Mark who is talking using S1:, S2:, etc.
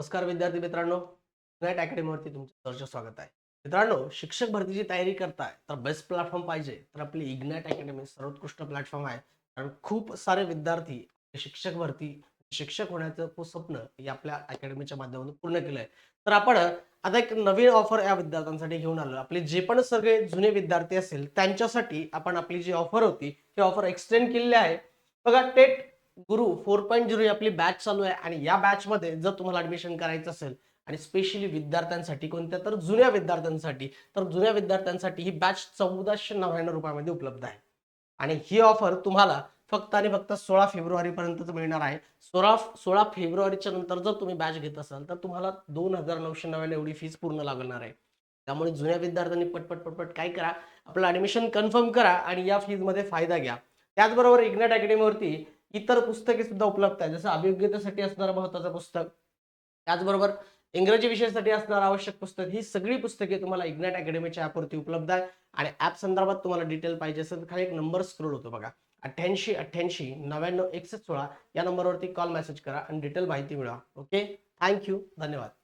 S1: नमस्कार विद्यार्थी मित्रांनो. नाईट अकॅडमीवरती तुमचं सहर्ष स्वागत आहे. मित्रांनो शिक्षक भरतीची तयारी करताय तर बेस्ट प्लॅटफॉर्म पाहिजे तर आपली इग्नाईट अकॅडमी सर्वोत्कृष्ट प्लॅटफॉर्म आहे. कारण खूप सारे विद्यार्थी शिक्षक भरती शिक्षक होण्याचं स्वप्न हे आपल्या अकॅडमीच्या माध्यमातून पूर्ण केलंय. तर आपण आता एक नवीन ऑफर या विद्यार्थ्यांसाठी घेऊन आलो आपले जे पण सगळे जुने विद्यार्थी असेल त्यांच्यासाठी आपण आपली जी ऑफर होती ती ऑफर एक्सटेंड केलेली आहे. बघा टेट गुरु फोर पॉईंट झिरो ही आपली बॅच चालू आहे. आणि या बॅचमध्ये जर तुम्हाला ऍडमिशन करायचं असेल आणि स्पेशली विद्यार्थ्यांसाठी कोणत्या तर जुन्या विद्यार्थ्यांसाठी तर जुन्या विद्यार्थ्यांसाठी ही बॅच चौदाशे नव्याण्णव रुपयामध्ये उपलब्ध आहे. आणि ही ऑफर तुम्हाला फक्त आणि फक्त सोळा फेब्रुवारीपर्यंतच मिळणार आहे. सोळा सोळा फेब्रुवारीच्या नंतर जर तुम्ही बॅच घेत असाल तर तुम्हाला दोन हजार नऊशे नव्याण्णव एवढी फीज पूर्ण लागणार आहे. त्यामुळे जुन्या विद्यार्थ्यांनी पटपट पटपट काय करा आपलं ऍडमिशन कन्फर्म करा आणि या फीजमध्ये फायदा घ्या. त्याचबरोबर इग्नेट अकॅडमीवरती इतर पुस्तके सुद्धा उपलब्ध आहेत. जसं अभियोग्यतेसाठी असणारं महत्वाचं पुस्तक. त्याचबरोबर इंग्रजी विषयासाठी असणारं आवश्यक पुस्तक ही सगळी पुस्तके तुम्हाला इग्नाट अकॅडमीच्या ॲपवरती उपलब्ध आहे आणि ॲप संदर्भात तुम्हाला डिटेल पाहिजे असेल तर खाली एक नंबर स्क्रोल होतो बघा. अठ्ठ्याऐंशी अठ्ठ्याऐंशी नव्याण्णव एकसष्ट सोळा या नंबरवरती कॉल मेसेज करा आणि डिटेल माहिती मिळवा. ओके थँक्यू धन्यवाद.